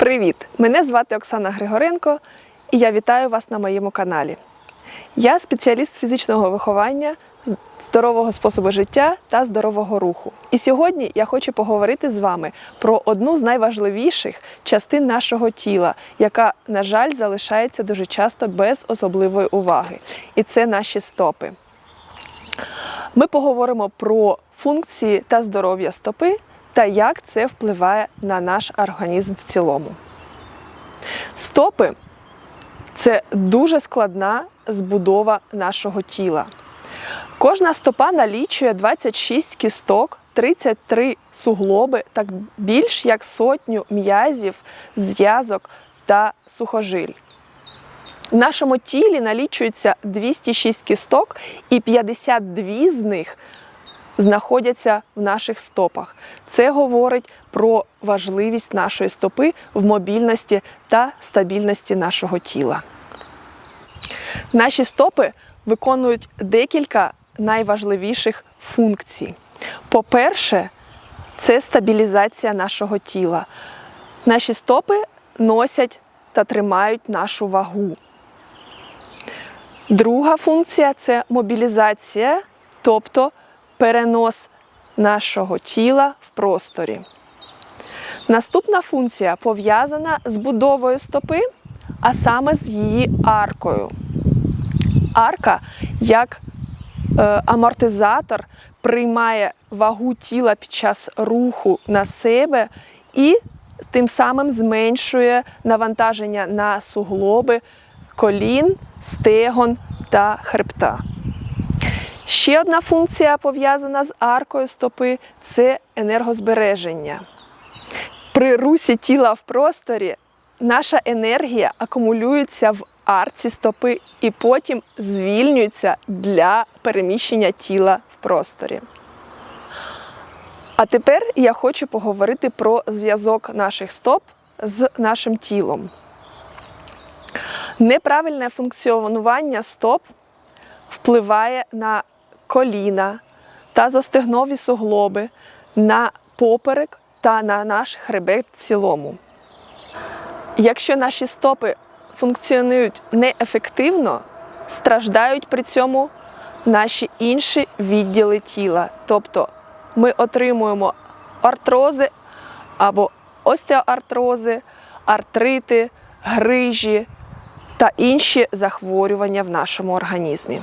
Привіт! Мене звати Оксана Григоренко і я вітаю вас на моєму каналі. Я спеціаліст фізичного виховання, здорового способу життя та здорового руху. І сьогодні я хочу поговорити з вами про одну з найважливіших частин нашого тіла, яка, на жаль, залишається дуже часто без особливої уваги. І це наші стопи. Ми поговоримо про функції та здоров'я стопи та як це впливає на наш організм в цілому. Стопи це дуже складна збудова нашого тіла. Кожна стопа налічує 26 кісток, 33 суглоби та більш як сотню м'язів, зв'язок та сухожиль. В нашому тілі налічується 206 кісток, і 52 з них знаходяться в наших стопах. Це говорить про важливість нашої стопи в мобільності та стабільності нашого тіла. Наші стопи виконують декілька найважливіших функцій. По-перше, це стабілізація нашого тіла. Наші стопи носять та тримають нашу вагу. Друга функція це мобілізація, тобто перенос нашого тіла в просторі. Наступна функція пов'язана з будовою стопи, а саме з її аркою. Арка як е, амортизатор приймає вагу тіла під час руху на себе і тим самим зменшує навантаження на суглоби, колін, стегон та хребта. Ще одна функція пов'язана з аркою стопи це енергозбереження. При русі тіла в просторі наша енергія акумулюється в арці стопи і потім звільнюється для переміщення тіла в просторі. А тепер я хочу поговорити про зв'язок наших стоп з нашим тілом. Неправильне функціонування стоп впливає на коліна та зостегнові суглоби, на поперек та на наш хребет в цілому. Якщо наші стопи функціонують неефективно, страждають при цьому наші інші відділи тіла. Тобто ми отримуємо артрози або остеоартрози, артрити, грижі та інші захворювання в нашому організмі.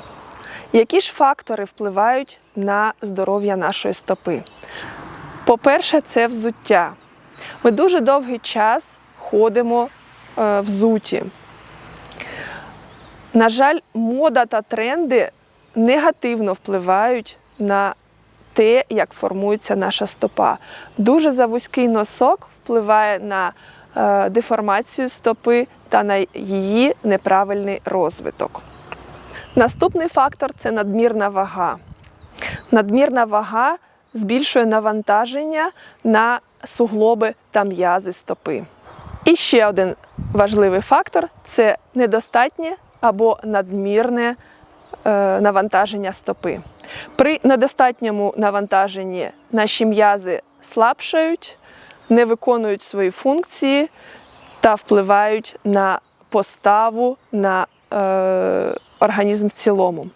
Які ж фактори впливають на здоров'я нашої стопи? По-перше, це взуття. Ми дуже довгий час ходимо е, взуті. На жаль, мода та тренди негативно впливають на те, як формується наша стопа. Дуже завузький носок впливає на е, деформацію стопи та на її неправильний розвиток. Наступний фактор це надмірна вага. Надмірна вага збільшує навантаження на суглоби та м'язи стопи. І ще один важливий фактор це недостатнє або надмірне е, навантаження стопи. При недостатньому навантаженні наші м'язи слабшають, не виконують свої функції та впливають на поставу, на е, організм в цілому.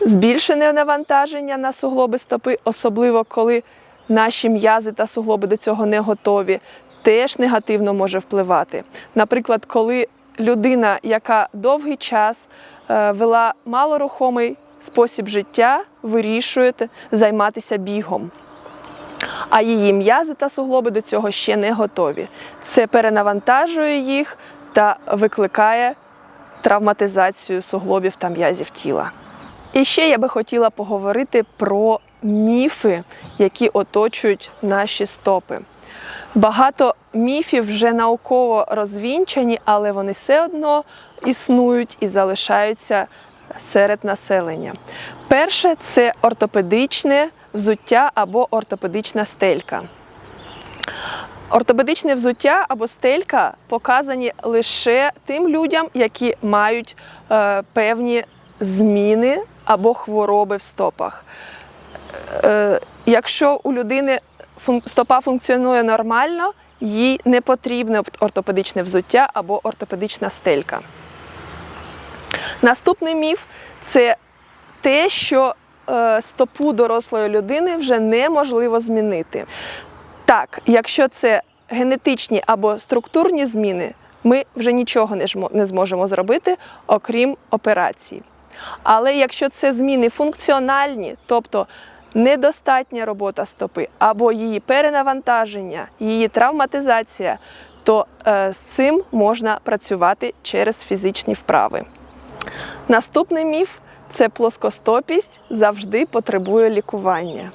Збільшене навантаження на суглоби стопи, особливо коли наші м'язи та суглоби до цього не готові, теж негативно може впливати. Наприклад, коли людина, яка довгий час е, вела малорухомий спосіб життя, вирішує займатися бігом. А її м'язи та суглоби до цього ще не готові. Це перенавантажує їх та викликає травматизацію суглобів та м'язів тіла. І ще я би хотіла поговорити про міфи, які оточують наші стопи. Багато міфів вже науково розвінчані, але вони все одно існують і залишаються серед населення. Перше це ортопедичне взуття або ортопедична стелька. Ортопедичне взуття або стелька показані лише тим людям, які мають е, певні зміни або хвороби в стопах. Е, якщо у людини стопа функціонує нормально, їй не потрібне ортопедичне взуття або ортопедична стелька. Наступний міф це те, що е, стопу дорослої людини вже неможливо змінити. Так, якщо це генетичні або структурні зміни, ми вже нічого не зможемо зробити, окрім операції. Але якщо це зміни функціональні, тобто недостатня робота стопи або її перенавантаження, її травматизація, то е, з цим можна працювати через фізичні вправи. Наступний міф це плоскостопість завжди потребує лікування.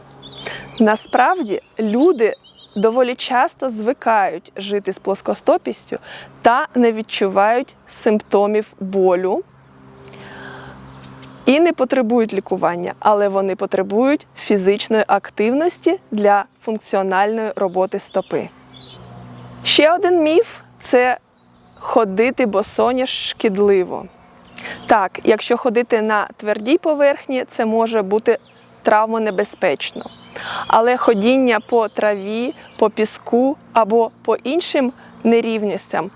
Насправді люди доволі часто звикають жити з плоскостопістю та не відчувають симптомів болю і не потребують лікування, але вони потребують фізичної активності для функціональної роботи стопи. Ще один міф це ходити босоніж шкідливо. Так, якщо ходити на твердій поверхні, це може бути травмонебезпечно. Але ходіння по траві, по піску або по іншим нерівностям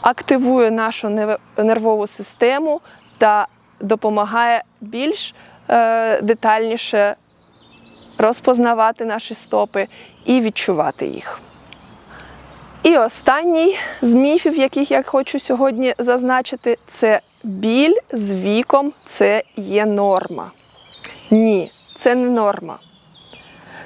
активує нашу нервову систему та допомагає більш е, детальніше розпознавати наші стопи і відчувати їх. І останній з міфів, яких я хочу сьогодні зазначити, це біль з віком це є норма. Ні, це не норма.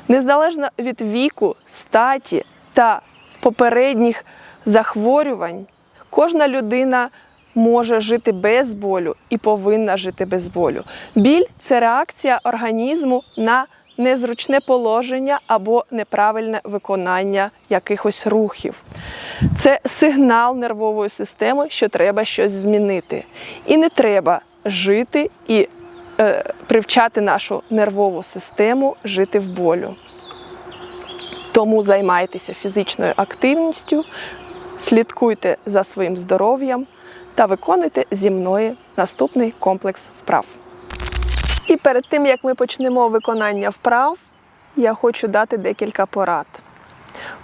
Незалежно від віку, статі та попередніх захворювань, кожна людина може жити без болю і повинна жити без болю. Біль це реакція організму на незручне положення або неправильне виконання якихось рухів. Це сигнал нервової системи, що треба щось змінити. І не треба жити і привчати нашу нервову систему жити в болю. Тому займайтеся фізичною активністю, слідкуйте за своїм здоров'ям та виконуйте зі мною наступний комплекс вправ. І перед тим як ми почнемо виконання вправ, я хочу дати декілька порад.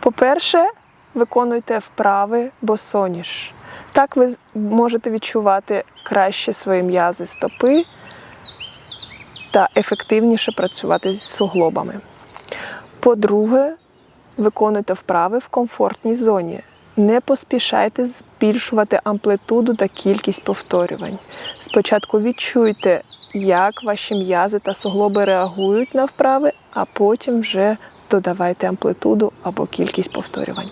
По-перше, виконуйте вправи босоніж. Так ви можете відчувати краще свої м'язи стопи та ефективніше працювати з суглобами. По-друге, виконуйте вправи в комфортній зоні. Не поспішайте збільшувати амплитуду та кількість повторювань. Спочатку відчуйте, як ваші м'язи та суглоби реагують на вправи, а потім вже додавайте амплитуду або кількість повторювань.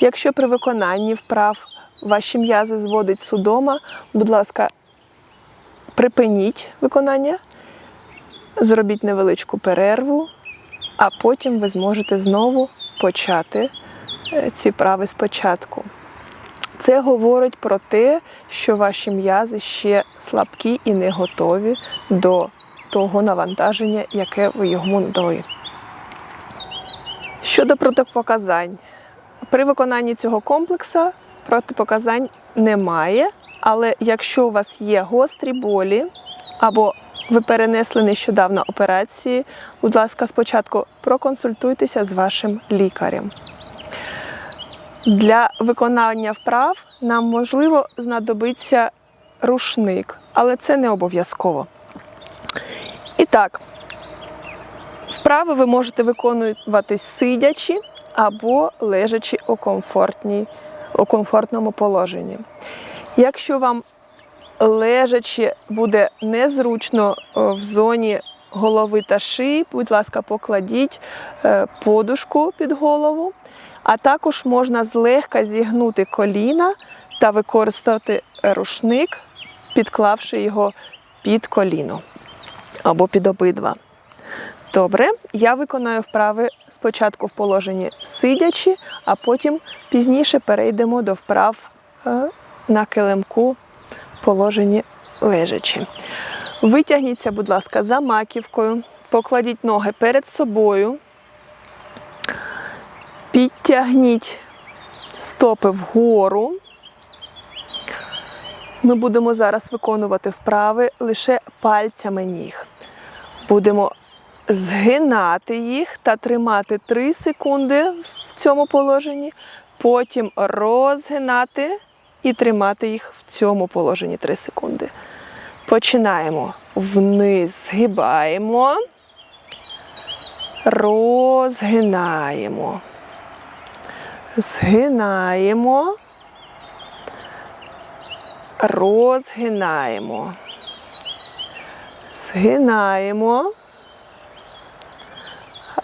Якщо при виконанні вправ ваші м'язи зводить судома, будь ласка, припиніть виконання, зробіть невеличку перерву, а потім ви зможете знову почати е, ці вправи спочатку. Це говорить про те, що ваші м'язи ще слабкі і не готові до того навантаження, яке ви йому надали. Щодо протипоказань, при виконанні цього комплексу протипоказань немає, але якщо у вас є гострі болі або ви перенесли нещодавно операції, будь ласка, спочатку проконсультуйтеся з вашим лікарем. Для виконання вправ нам можливо знадобиться рушник, але це не обов'язково. І так, вправи ви можете виконувати сидячи або лежачи у, комфортній, у комфортному положенні. Якщо вам лежачи буде незручно в зоні голови та шиї, будь ласка, покладіть е, подушку під голову, а також можна злегка зігнути коліна та використати рушник, підклавши його під коліно або під обидва. Добре, я виконаю вправи. Спочатку в положенні сидячи, а потім пізніше перейдемо до вправ е, на килимку в положенні лежачи. Витягніться, будь ласка, за маківкою, покладіть ноги перед собою, підтягніть стопи вгору. Ми будемо зараз виконувати вправи лише пальцями ніг. Будемо згинати їх та тримати 3 секунди в цьому положенні, потім розгинати і тримати їх в цьому положенні 3 секунди. Починаємо вниз, згибаємо, розгинаємо, згинаємо, розгинаємо, згинаємо,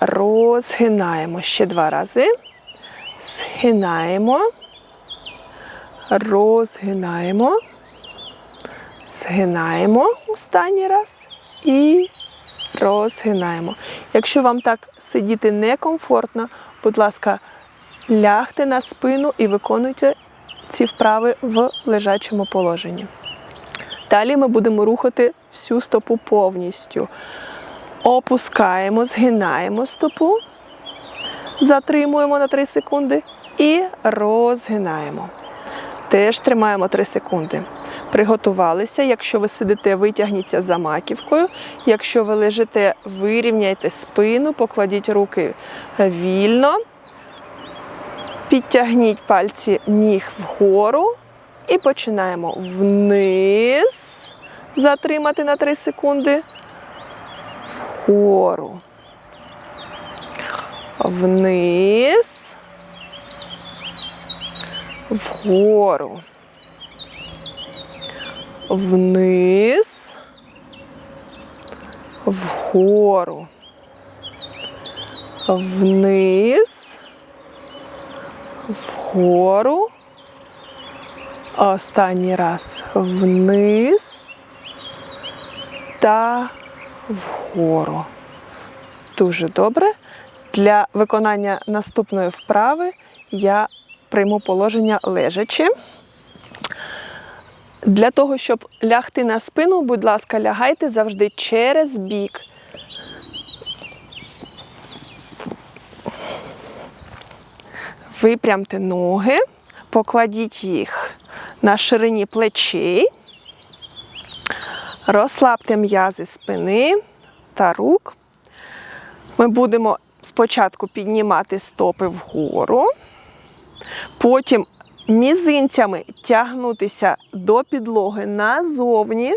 розгинаємо. Ще два рази. Згинаємо, розгинаємо. Згинаємо останній раз і розгинаємо. Якщо вам так сидіти некомфортно, будь ласка, лягте на спину і виконуйте ці вправи в лежачому положенні. Далі ми будемо рухати всю стопу повністю. Опускаємо, згинаємо стопу, затримуємо на 3 секунди і розгинаємо. Теж тримаємо 3 секунди. Приготувалися. Якщо ви сидите, витягніться за маківкою. Якщо ви лежите, вирівняйте спину, покладіть руки вільно, підтягніть пальці ніг вгору і починаємо вниз. Затримати на 3 секунди. Вгору. Вниз. Вгору вниз, вгору, вниз, вгору. Останній раз вниз та вгору. Дуже добре. Для виконання наступної вправи я прийму положення лежачи. Для того, щоб лягти на спину, будь ласка, лягайте завжди через бік. Випрямте ноги, покладіть їх на ширині плечей, розслабте м'язи спини та рук. Ми будемо спочатку піднімати стопи вгору, потім мізинцями тягнутися до підлоги назовні,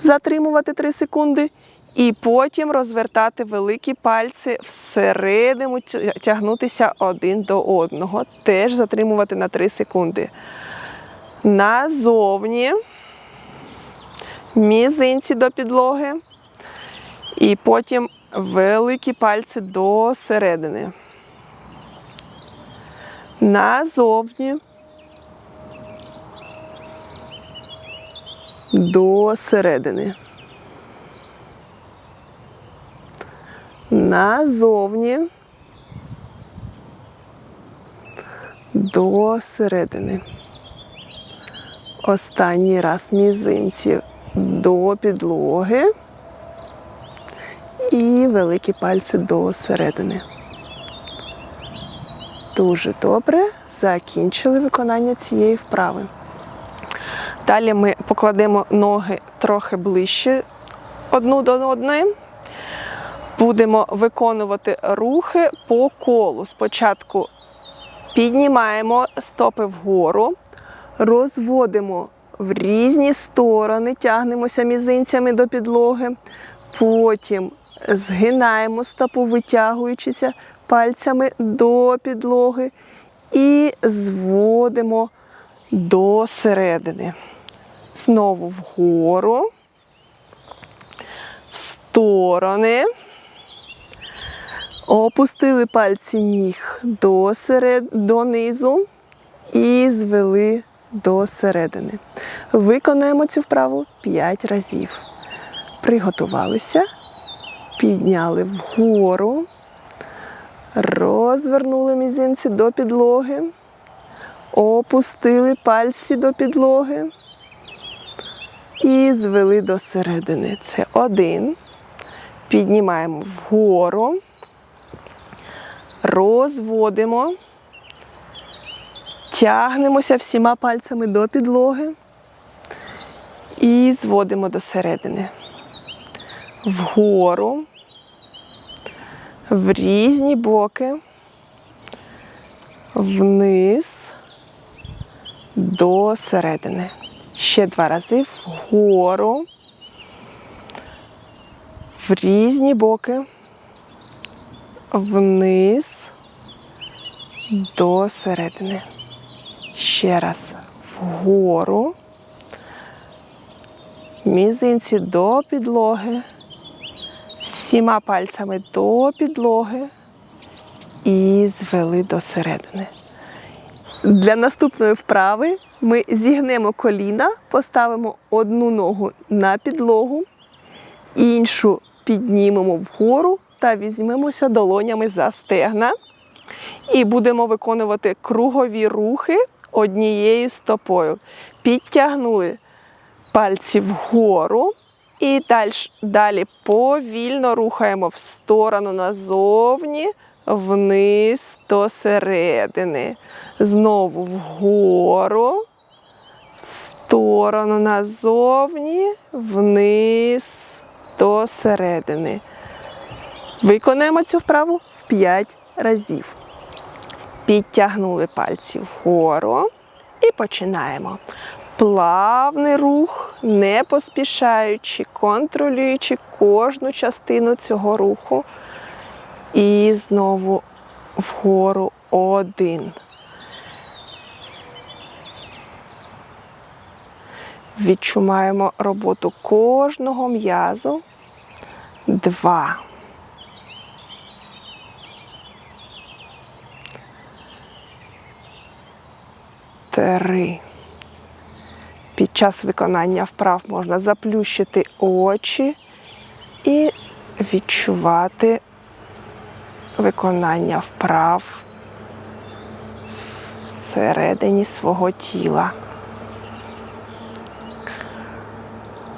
затримувати 3 секунди, і потім розвертати великі пальці всередину, тягнутися один до одного. Теж затримувати на 3 секунди. Назовні, мізинці до підлоги, і потім великі пальці до середини назовні до середини. Назовні до середини. Останній раз мізинці до підлоги і великі пальці до середини. Дуже добре. Закінчили виконання цієї вправи. Далі ми покладемо ноги трохи ближче одну до одної. Будемо виконувати рухи по колу. Спочатку піднімаємо стопи вгору, розводимо в різні сторони, тягнемося мізинцями до підлоги. Потім згинаємо стопу, витягуючися пальцями до підлоги і зводимо до середини. Знову вгору, в сторони. Опустили пальці ніг до серед... донизу і звели до середини. Виконаємо цю вправу 5 разів. Приготувалися, підняли вгору, Розвернули мізинці до підлоги, опустили пальці до підлоги і звели до середини. Це один. Піднімаємо вгору, розводимо, тягнемося всіма пальцями до підлоги і зводимо до середини. Вгору в різні боки. вниз до середини. Ще два рази вгору, в різні боки, вниз до середини. Ще раз вгору, мізинці до підлоги, всіма пальцями до підлоги і звели до середини. Для наступної вправи ми зігнемо коліна, поставимо одну ногу на підлогу, іншу піднімемо вгору та візьмемося долонями за стегна. І будемо виконувати кругові рухи однією стопою. Підтягнули пальці вгору. І далі, далі повільно рухаємо в сторону назовні, вниз до середини. Знову вгору, в сторону назовні, вниз до середини. Виконуємо цю вправу в 5 разів. Підтягнули пальці вгору і починаємо. Плавний рух, не поспішаючи, контролюючи кожну частину цього руху. І знову вгору один. Відчуваємо роботу кожного м'язу. Два. Три. Під час виконання вправ можна заплющити очі і відчувати виконання вправ всередині свого тіла.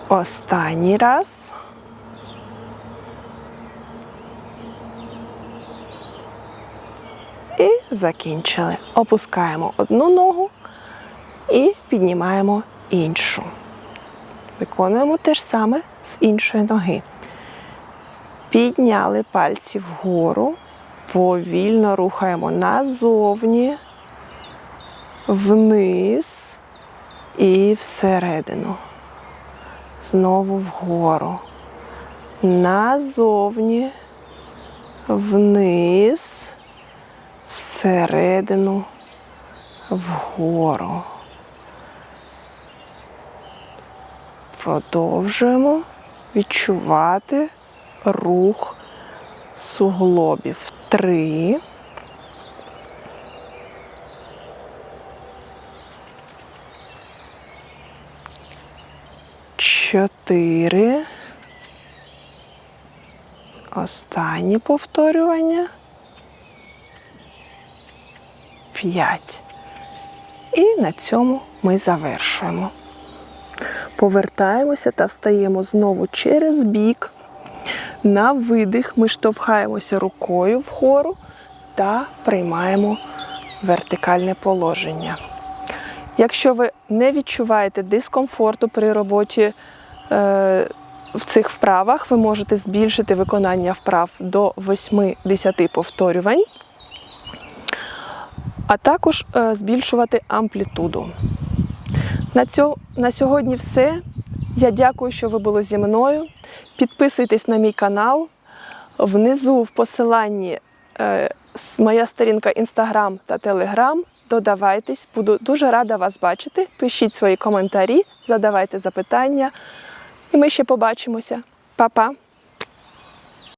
Останній раз. І закінчили. Опускаємо одну ногу і піднімаємо іншу. Виконуємо те ж саме з іншої ноги. Підняли пальці вгору, повільно рухаємо назовні, вниз і всередину. Знову вгору. Назовні, вниз, всередину, вгору. Продовжуємо відчувати рух суглобів. Три. Чотири. Останнє повторювання. П'ять. І на цьому ми завершуємо. Повертаємося та встаємо знову через бік. На видих ми штовхаємося рукою вгору та приймаємо вертикальне положення. Якщо ви не відчуваєте дискомфорту при роботі е, в цих вправах, ви можете збільшити виконання вправ до 8-10 повторювань, а також е, збільшувати амплітуду. На, цьо, на сьогодні все. Я дякую, що ви були зі мною. Підписуйтесь на мій канал. Внизу в посиланні е, моя сторінка Instagram та Telegram. Додавайтесь, буду дуже рада вас бачити. Пишіть свої коментарі, задавайте запитання. І ми ще побачимося. Па-па!